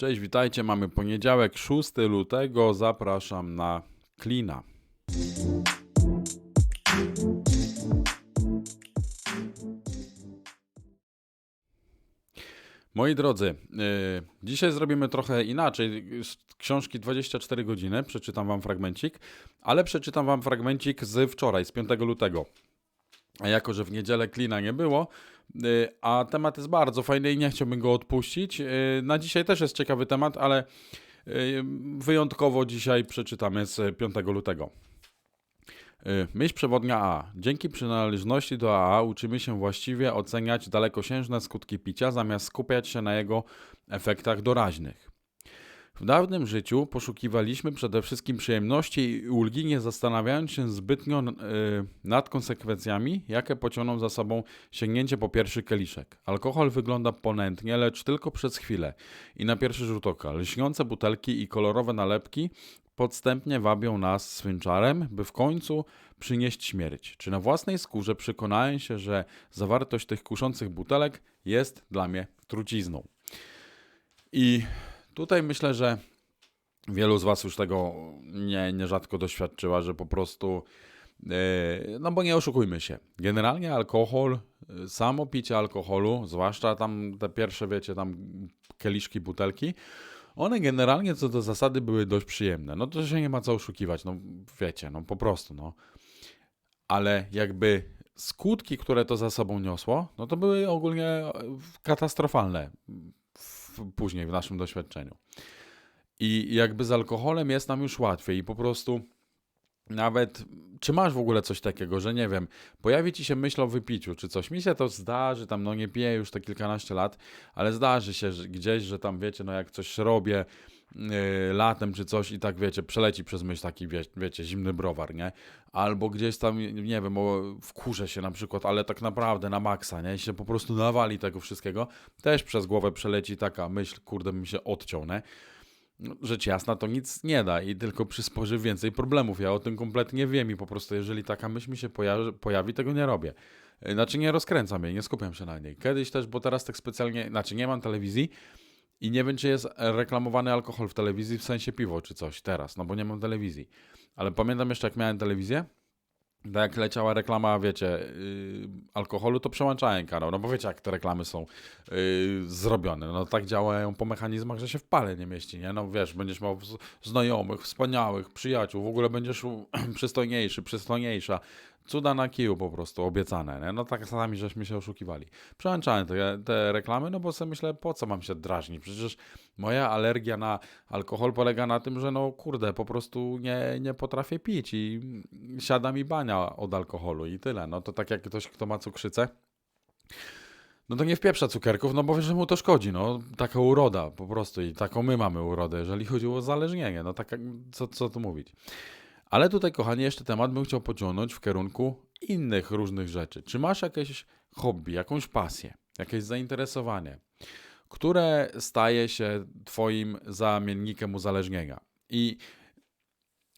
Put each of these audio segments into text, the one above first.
Cześć, witajcie. Mamy poniedziałek, 6 lutego. Zapraszam na klina. Moi drodzy, yy, dzisiaj zrobimy trochę inaczej. Z książki 24 godziny przeczytam wam fragmencik, ale przeczytam wam fragmencik z wczoraj, z 5 lutego. A jako, że w niedzielę klina nie było, y, a temat jest bardzo fajny i nie chciałbym go odpuścić. y, Na dzisiaj też jest ciekawy temat, ale y, wyjątkowo dzisiaj przeczytamy z 5 lutego. Myśl przewodnia A. Dzięki przynależności do AA uczymy się właściwie oceniać dalekosiężne skutki picia, zamiast skupiać się na jego efektach doraźnych. W dawnym życiu poszukiwaliśmy przede wszystkim przyjemności i ulgi, nie zastanawiając się zbytnio y, nad konsekwencjami, jakie pociągną za sobą sięgnięcie po pierwszy kieliszek. Alkohol wygląda ponętnie, lecz tylko przez chwilę i na pierwszy rzut oka. Lśniące butelki i kolorowe nalepki podstępnie wabią nas swym czarem, by w końcu przynieść śmierć. Czy na własnej skórze przekonałem się, że zawartość tych kuszących butelek jest dla mnie trucizną. I tutaj myślę, że wielu z Was już tego nie, nierzadko doświadczyła, że po prostu, yy, no bo nie oszukujmy się, generalnie alkohol, yy, samo picie alkoholu, zwłaszcza tam te pierwsze, wiecie, tam kieliszki, butelki, one generalnie co do zasady były dość przyjemne. No to się nie ma co oszukiwać, no wiecie, no po prostu, no. Ale jakby skutki, które to za sobą niosło, no to były ogólnie e, katastrofalne później w naszym doświadczeniu. I jakby z alkoholem jest nam już łatwiej i po prostu nawet, czy masz w ogóle coś takiego, że nie wiem, pojawi ci się myśl o wypiciu, czy coś. Mi się to zdarzy, tam no nie piję już te kilkanaście lat, ale zdarzy się że gdzieś, że tam wiecie, no jak coś robię yy, latem czy coś i tak wiecie, przeleci przez myśl taki wie, wiecie, zimny browar, nie? Albo gdzieś tam, nie wiem, wkurzę się na przykład, ale tak naprawdę na maksa, nie? I się po prostu nawali tego wszystkiego, też przez głowę przeleci taka myśl, kurde, bym się odciął, nie? No, rzecz jasna, to nic nie da i tylko przysporzy więcej problemów. Ja o tym kompletnie wiem i po prostu, jeżeli taka myśl mi się pojawi, pojawi tego nie robię. Yy, Znaczy, nie rozkręcam jej, nie skupiam się na niej. Kiedyś też, bo teraz tak specjalnie, znaczy, nie mam telewizji i nie wiem, czy jest reklamowany alkohol w telewizji, w sensie piwo czy coś teraz, no bo nie mam telewizji. Ale pamiętam jeszcze, jak miałem telewizję, tak jak leciała reklama, wiecie, yy, alkoholu, to przełączałem kanał, no bo wiecie, jak te reklamy są yy, zrobione. No tak działają po mechanizmach, że się w pale nie mieści, nie? No wiesz, będziesz miał znajomych, wspaniałych, przyjaciół, w ogóle będziesz przystojniejszy, przystojniejsza. Cuda na kiju po prostu, obiecane, nie? No tak sami żeśmy się oszukiwali. Przełączałem te, te reklamy, no bo sobie myślę, po co mam się drażnić? Przecież moja alergia na alkohol polega na tym, że no kurde, po prostu nie, nie potrafię pić i siada mi od alkoholu i tyle. No to tak jak ktoś, kto ma cukrzycę, no to nie wpieprza cukierków, no bo wie, że mu to szkodzi, no taka uroda po prostu i taką my mamy urodę, jeżeli chodzi o uzależnienie, no tak co, co tu mówić. Ale tutaj, kochani, jeszcze temat bym chciał pociągnąć w kierunku innych różnych rzeczy. Czy masz jakieś hobby, jakąś pasję, jakieś zainteresowanie, które staje się twoim zamiennikiem uzależnienia? I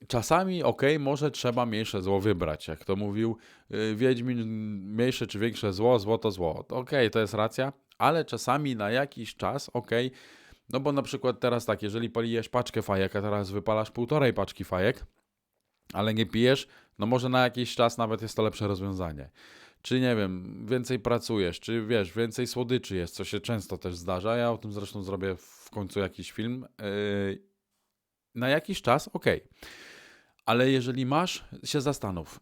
czasami, okej, może trzeba mniejsze zło wybrać. Jak to mówił yy, Wiedźmin, mniejsze czy większe zło, zło to zło. Okej, to jest racja, ale czasami na jakiś czas, okej, no bo na przykład teraz tak, jeżeli paliłeś paczkę fajek, a teraz wypalasz półtorej paczki fajek, ale nie pijesz, no może na jakiś czas nawet jest to lepsze rozwiązanie. Czy nie wiem, więcej pracujesz, czy wiesz, więcej słodyczy jest, co się często też zdarza. Ja o tym zresztą zrobię w końcu jakiś film. Yy, na jakiś czas, okej. Ale jeżeli masz, się zastanów,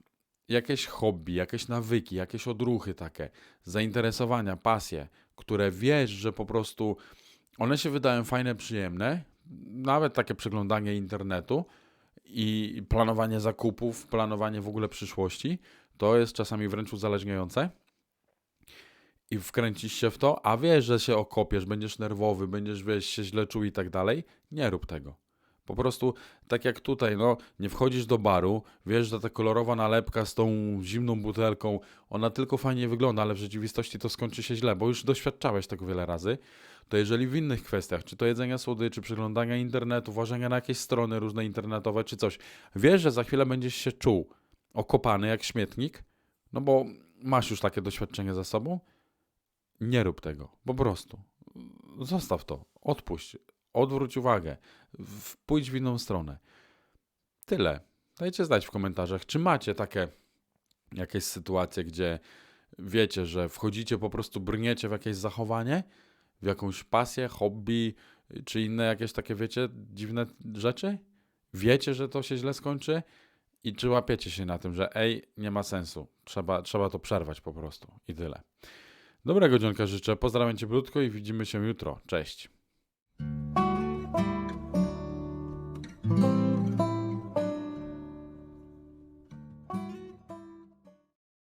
jakieś hobby, jakieś nawyki, jakieś odruchy takie, zainteresowania, pasje, które wiesz, że po prostu one się wydają fajne, przyjemne, nawet takie przeglądanie internetu i planowanie zakupów, planowanie w ogóle przyszłości, to jest czasami wręcz uzależniające. I wkręcisz się w to, a wiesz, że się okopiesz, będziesz nerwowy, będziesz wiesz, się źle czuł i tak dalej. Nie rób tego. Po prostu tak jak tutaj, no, nie wchodzisz do baru, wiesz, że ta kolorowa nalepka z tą zimną butelką, ona tylko fajnie wygląda, ale w rzeczywistości to skończy się źle, bo już doświadczałeś tego wiele razy. To jeżeli w innych kwestiach, czy to jedzenia słodyczy, przeglądania internetu, ważenia na jakieś strony różne internetowe, czy coś, wiesz, że za chwilę będziesz się czuł okopany jak śmietnik, no bo masz już takie doświadczenie za sobą, nie rób tego, po prostu. Zostaw to, odpuść, odwróć uwagę, pójdź w inną stronę. Tyle. Dajcie znać w komentarzach, czy macie takie jakieś sytuacje, gdzie wiecie, że wchodzicie, po prostu brniecie w jakieś zachowanie, w jakąś pasję, hobby, czy inne jakieś takie, wiecie, dziwne rzeczy? Wiecie, że to się źle skończy i czy łapiecie się na tym, że ej, nie ma sensu, trzeba, trzeba to przerwać po prostu i tyle. Dobrego dzionka życzę, pozdrawiam Cię brudko i widzimy się jutro. Cześć.